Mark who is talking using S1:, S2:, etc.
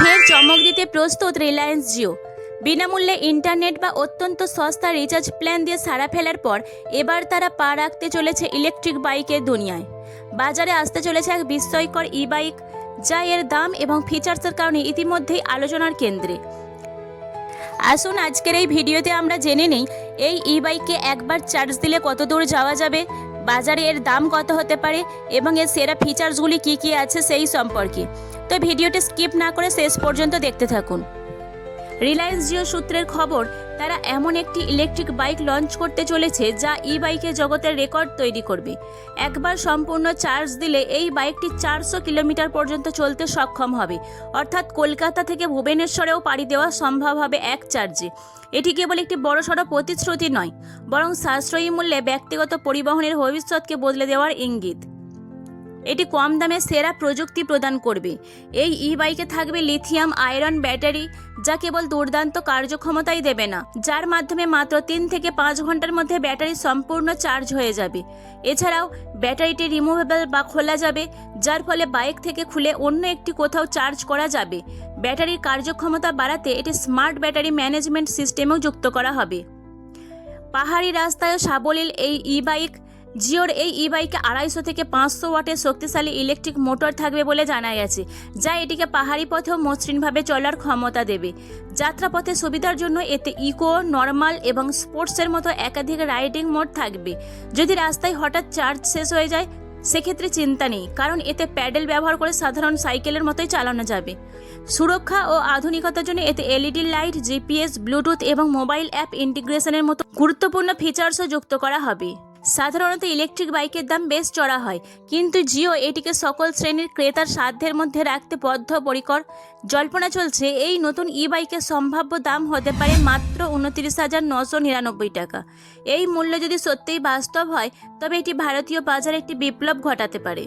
S1: ফের চমক দিতে প্রস্তুত রিলায়েন্স জিও। বিনামূল্যে ইন্টারনেট বা অত্যন্ত সস্তা রিচার্জ প্ল্যান দিয়ে সারা ফেলার পর এবার তারা পা রাখতে চলেছে ইলেকট্রিক বাইকের দুনিয়ায়। বাজারে আসতে চলেছে এক বিস্ময়কর ই বাইক যা এর দাম এবং ফিচার্সের কারণে ইতিমধ্যেই আলোচনার কেন্দ্রে। আসুন, আজকের এই ভিডিওতে আমরা জেনে নেই, এই ই বাইকে একবার চার্জ দিলে কত দূর যাওয়া যাবে? বাজারে এর দাম কত হতে পারে এবং এর সেরা ফিচার্সগুলি কি কি আছে সেই সম্পর্কে। তো ভিডিওটি স্কিপ না করে শেষ পর্যন্ত দেখতে থাকুন। রিলায়েন্স জিও সূত্রের খবর, তারা এমন একটি ইলেকট্রিক বাইক লঞ্চ করতে চলেছে যা ই বাইকের জগতের রেকর্ড তৈরি করবে। একবার সম্পূর্ণ চার্জ দিলে এই বাইকটি চারশো কিলোমিটার পর্যন্ত চলতে সক্ষম হবে। অর্থাৎ কলকাতা থেকে ভুবনেশ্বরেও পাড়ি দেওয়া সম্ভব হবে এক চার্জে। এটি কেবল একটি বড়সড় প্রতিশ্রুতি নয়, বরং সাশ্রয়ী মূল্যে ব্যক্তিগত পরিবহনের ভবিষ্যৎকে বদলে দেওয়ার ইঙ্গিত। এটি কম দামে সেরা প্রযুক্তি প্রদান করবে। এই ই বাইকে থাকবে লিথিয়াম আয়রন ব্যাটারি যা কেবল দুর্দান্ত কার্যক্ষমতাই দেবে না, যার মাধ্যমে মাত্র তিন থেকে পাঁচ ঘণ্টার মধ্যে ব্যাটারি সম্পূর্ণ চার্জ হয়ে যাবে। এছাড়াও, ব্যাটারিটি রিমুভেবল বা খোলা যাবে, যার ফলে বাইক থেকে খুলে অন্য একটি কোথাও চার্জ করা যাবে। ব্যাটারির কার্যক্ষমতা বাড়াতে এটি স্মার্ট ব্যাটারি ম্যানেজমেন্ট সিস্টেমেও যুক্ত করা হবে। পাহাড়ি রাস্তায় সাবলীল এই ই বাইক জিওর এই ই বাইকে আড়াইশো থেকে পাঁচশো ওয়াটের শক্তিশালী ইলেকট্রিক মোটর থাকবে বলে জানা গেছে, যা এটিকে পাহাড়ি পথেও মসৃণভাবে চলার ক্ষমতা দেবে। যাত্রাপথে সুবিধার জন্য এতে ইকো নর্মাল এবং স্পোর্টসের মতো একাধিক রাইডিং মোড থাকবে। যদি রাস্তায় হঠাৎ চার্জ শেষ হয়ে যায়, সেক্ষেত্রে চিন্তা নেই, কারণ এতে প্যাডেল ব্যবহার করে সাধারণ সাইকেলের মতোই চালানো যাবে। সুরক্ষা ও আধুনিকতার জন্য এতে এলইডি লাইট জিপিএস ব্লুটুথ এবং মোবাইল অ্যাপ ইন্টিগ্রেশনের মতো গুরুত্বপূর্ণ ফিচার্সও যুক্ত করা হবে। সাধারণত ইলেকট্রিক বাইকের দাম বেশ চড়া হয়, কিন্তু জিও এটিকে সকল শ্রেণির ক্রেতার সাধ্যের মধ্যে রাখতে বদ্ধপরিকর। জল্পনা চলছে, এই নতুন ই বাইকের সম্ভাব্য দাম হতে পারে মাত্র উনত্রিশ হাজার নশো নিরানব্বই টাকা। এই মূল্য যদি সত্যিই বাস্তব হয়, তবে এটি ভারতীয় বাজারে একটি বিপ্লব ঘটাতে পারে।